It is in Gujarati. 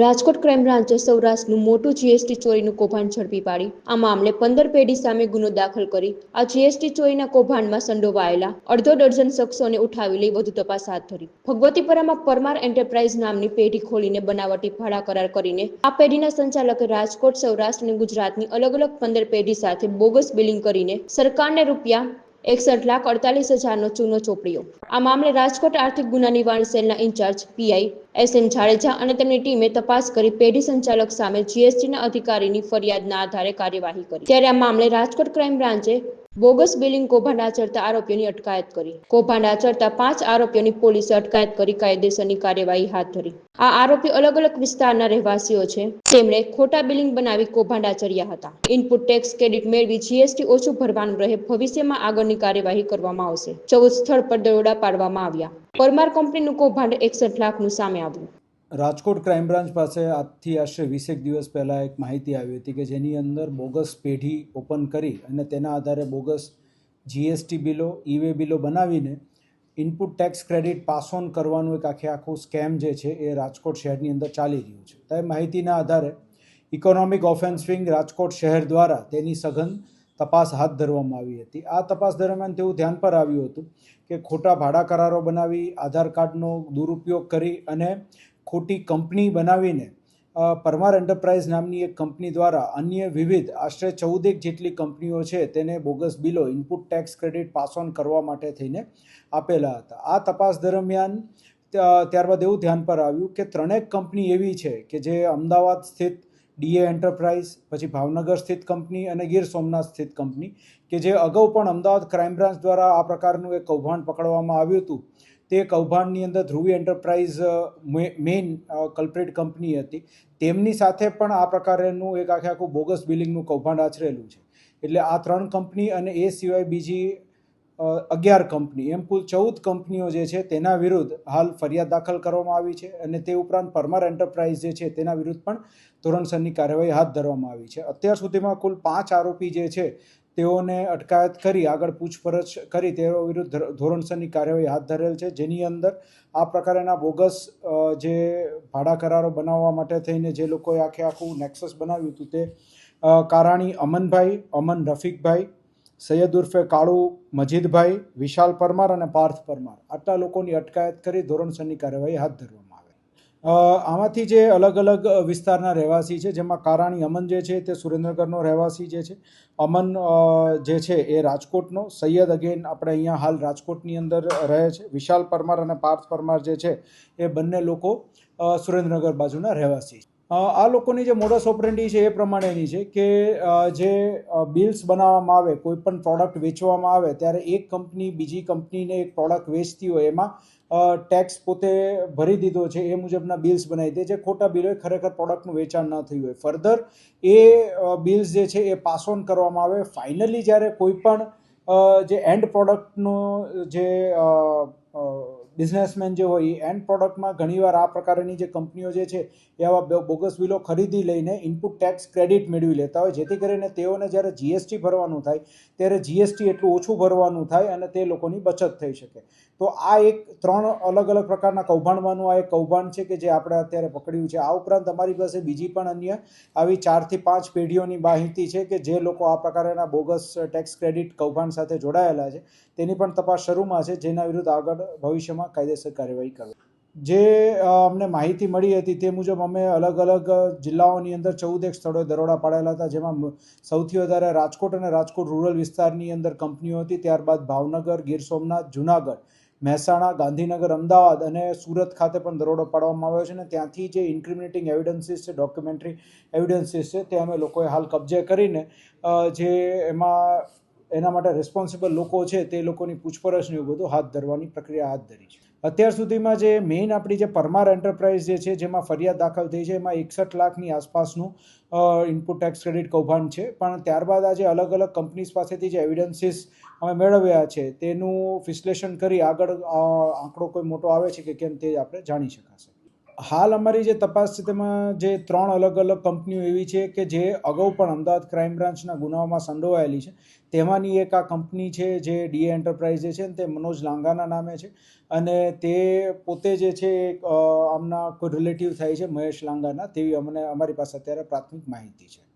રાજકોટ ક્રાઇમ બ્રાન્ચે સૌરાષ્ટ્રનું મોટું જીએસટી ચોરીનું કૌભાંડ ઝડપી પાડી. આ મામલે પંદર પેઢી સામે ગુનો દાખલ કરી. આ જીએસટી ચોરીના કૌભાંડમાં સંડોવાયેલા અડધો ડઝન શખ્સોને ઉઠાવી લઈ વધુ તપાસ હાથ ધરી. ભગવતીપરામાં પરમાર એન્ટરપ્રાઇઝ નામની પેઢી ખોલીને બનાવટી ભાડા કરાર કરીને આ પેઢીના સંચાલકે રાજકોટ, સૌરાષ્ટ્ર અને ગુજરાતની અલગ અલગ પંદર પેઢી સાથે બોગસ બિલિંગ કરીને સરકારને રૂપિયા એકસઠ લાખ અડતાલીસ હજારનો ચૂનો ચોપડ્યો આ મામલે રાજકોટ આર્થિક ગુના નિવારણ સેલના incharge PI S M Jadeja અને તેમની ટીમે તપાસ કરી પેઢી સંચાલક સામે જીએસટીના અધિકારીની ફરિયાદના આધારે કાર્યવાહી કરી. ત્યારે આ મામલે રાજકોટ ક્રાઇમ બ્રાન્ચે બોગસ બિલિંગ કૌભાંડ આચરતા આરોપીઓની અટકાયત કરી. કૌભાંડ આચરતા પાંચ આરોપીઓની પોલીસે અટકાયત કરી કાયદેસરની કાર્યવાહી હાથ ધરી. આ આરોપી અલગ અલગ વિસ્તારના રહેવાસીઓ છે. તેમણે ખોટા બિલિંગ બનાવી કૌભાંડ આચર્યા હતા. ઇનપુટ ટેક્સ ક્રેડિટ મેળવી જીએસટી ઓછું ભરવાનું રહે ભવિષ્યમાં આગળની કાર્યવાહી કરવામાં આવશે. ચૌદ સ્થળ પર દરોડા પાડવામાં આવ્યા. પરમાર કંપનીનું કૌભાંડ એકસઠ લાખનું સામે આવ્યું. રાજકોટ ક્રાઇમ બ્રાન્ચ પાસે આજથી આશરે વીસેક દિવસ પહેલાં એક માહિતી આવી હતી કે જેની અંદર બોગસ પેઢી ઓપન કરી અને તેના આધારે બોગસ જીએસટી બિલો ઈવે બિલો બનાવીને input tax credit pass on કરવાનું એક આખે આખું સ્કેમ જે છે એ રાજકોટ શહેરની અંદર ચાલી રહ્યું છે. તે માહિતીના આધારે ઇકોનોમિક ઓફેન્સ વિંગ રાજકોટ શહેર દ્વારા તેની સઘન તપાસ હાથ ધરવામાં આવી હતી. આ તપાસ દરમિયાન તેવું ધ્યાન પર આવ્યું હતું કે ખોટા ભાડા કરારો બનાવી, આધાર કાર્ડનો દુરુપયોગ કરી અને ખોટી કંપની બનાવીને પરમાર એન્ટરપ્રાઇઝ નામની એક કંપની દ્વારા અન્ય વિવિધ આશરે ચૌદેક જેટલી કંપનીઓ છે તેને bogus below input tax credit pass on કરવા માટે થઈને આપેલા હતા. આ તપાસ દરમિયાન ત્યારબાદ એવું ધ્યાન પર આવ્યું કે ત્રણેક કંપની એવી છે કે જે અમદાવાદ સ્થિત ડીએ એન્ટરપ્રાઇઝ, પછી ભાવનગર સ્થિત કંપની અને ગીર સોમનાથ સ્થિત કંપની, કે જે અગાઉ પણ અમદાવાદ ક્રાઇમ બ્રાન્ચ દ્વારા આ પ્રકારનું એક કૌભાંડ પકડવામાં આવ્યું હતું. તે કૌભાંડની અંદર Dhruvi enterprise main culprit company હતી. તેમની સાથે પણ આ પ્રકારનું એક આખે આખું બોગસ બિલિંગનું કૌભાંડ આચરેલું છે. એટલે આ ત્રણ કંપની અને એ સિવાય બીજી અગિયાર કંપની. એમ કુલ ચૌદ કંપનીઓ જે છે તેના વિરુદ્ધ હાલ ફરિયાદ દાખલ કરવામાં આવી છે અને તે ઉપરાંત પરમાર એન્ટરપ્રાઇઝ જે છે તેના વિરુદ્ધ પણ ધોરણસરની કાર્યવાહી હાથ ધરવામાં આવી છે. અત્યાર સુધીમાં કુલ પાંચ આરોપી જે છે તેઓને અટકાયત કરી, આગળ પૂછપરછ કરી તેઓ વિરુદ્ધ ધોરણસરની કાર્યવાહી હાથ ધરેલ છે. જેની અંદર આ પ્રકારના બોગસ જે ભાડા કરારો બનાવવા માટે થઈને જે લોકોએ આખે આખું નેક્સસ બનાવ્યું હતું તે કારાણી અમનભાઈ, અમન રફીકભાઈ સૈયદ ઉર્ફે કાળુ મજીદભાઈ, વિશાલ પરમાર અને પાર્થ પરમાર. આટલા લોકોની અટકાયત કરી ધોરણસરની કાર્યવાહી હાથ ધરવામાં આવે. આમાંથી જે અલગ અલગ વિસ્તારના રહેવાસી છે, જેમાં કારાણી અમન જે છે, તે સુરેન્દ્રનગરનો રહેવાસી જે છે, અમન જે છે એ રાજકોટનો. સૈયદ અગેન આપણે અહીંયા હાલ રાજકોટની અંદર રહે છે. વિશાલ પરમાર અને પાર્થ પરમાર જે છે, એ બંને લોકો સુરેન્દ્રનગર બાજુના રહેવાસી છે. આ લોકોની જે મોડસ ઓપરેન્ડી છે એ પ્રમાણેની છે કે જે બિલ્સ બનાવવામાં આવે, કોઈ પણ પ્રોડક્ટ વેચવામાં આવે, ત્યારે એક કંપની બીજી કંપનીને એક પ્રોડક્ટ વેચતી હોય એમાં ટેક્સ પોતે ભરી દીધો છે એ મુજબના બિલ્સ બનાવી દે, જે ખોટા બિલ હોય, ખરેખર પ્રોડક્ટનું વેચાણ ન થયું હોય. ફર્ધર એ બિલ્સ જે છે એ પાસ ઓન કરવામાં આવે. ફાઇનલી જ્યારે કોઈ પણ જે એન્ડ પ્રોડક્ટનો જે બિઝનેસમેન જે હોય એ એન્ડ પ્રોડક્ટમાં ઘણીવાર આ પ્રકારની જે કંપનીઓ જે છે, એ આવા બોગસ બિલો ખરીદી લઈને ઇનપુટ ટેક્સ ક્રેડિટ મેળવી લેતા હોય, જેથી કરીને તેઓને જ્યારે જીએસટી ભરવાનું થાય, ત્યારે જીએસટી એટલું ઓછું ભરવાનું થાય અને તે લોકોની બચત થઈ શકે. તો આ એક ત્રણ અલગ અલગ પ્રકારના કૌભાંડમાંનું આ એક કૌભાંડ છે કે જે આપણે અત્યારે પકડ્યું છે. આ ઉપરાંત અમારી પાસે બીજી પણ અન્ય આવી ચારથી પાંચ પેઢીઓની માહિતી છે કે જે લોકો આ પ્રકારના બોગસ ટેક્સ ક્રેડિટ કૌભાંડ સાથે જોડાયેલા છે. તેની પણ તપાસ શરૂમાં છે, જેના વિરુદ્ધ આગળ ભવિષ્યમાં કાયદેસર કાર્યવાહી કરવી. જે અમને માહિતી મળી હતી તે મુજબ અમે અલગ અલગ જિલ્લાઓની અંદર ચૌદ એક સ્થળોએ દરોડા પાડેલા હતા, જેમાં સૌથી વધારે રાજકોટ અને રાજકોટ રૂરલ વિસ્તારની અંદર કંપનીઓ હતી. ત્યારબાદ ભાવનગર, ગીર સોમનાથ, જુનાગઢ, મહેસાણા, ગાંધીનગર, અમદાવાદ અને સુરત ખાતે પણ દરોડો પાડવામાં આવ્યો છે અને ત્યાંથી જે ઇન્ક્રિમિનેટિંગ એવિડન્સીસ છે ડોક્યુમેન્ટરી એવિડન્સીસ છે, તે અમે લોકોએ હાલ કબજે કરીને જે એમાં એના માટે રિસ્પોન્સિબલ લોકો છે તે લોકોની પૂછપરછ ને એવું બધું હાથ ધરવાની પ્રક્રિયા હાથ ધરી છે. અત્યાર સુધીમાં જે મેઇન આપણી જે પરમાર એન્ટરપ્રાઇઝ જે છે, જેમાં ફરિયાદ દાખલ થઈ છે, એમાં એકસઠ લાખની આસપાસનું ઇનપુટ ટેક્સ ક્રેડિટ કૌભાંડ છે. પણ ત્યારબાદ આજે અલગ અલગ કંપનીઝ પાસેથી જે એવિડન્સીસ અમે મેળવ્યા છે, તેનું વિશ્લેષણ કરી આગળ આંકડો કોઈ મોટો આવે છે કે કેમ તે આપણે જાણી શકાશે. હાલ અમારી જે તપાસ છે, તેમાં જે ત્રણ અલગ અલગ કંપનીઓ એવી છે કે જે અગાઉ પણ અમદાવાદ ક્રાઇમ બ્રાન્ચના ગુનાઓમાં સંડોવાયેલી છે. તેમાંની એક આ કંપની છે, જે ડીએ એન્ટરપ્રાઇઝે છે તે મનોજ લાંગાના નામે છે. અને તે પોતે જે છે આમના કોઈ રિલેટિવ થાય છે, મહેશ લાંગાના, તેવી અમને, અમારી પાસે અત્યારે પ્રાથમિક માહિતી છે.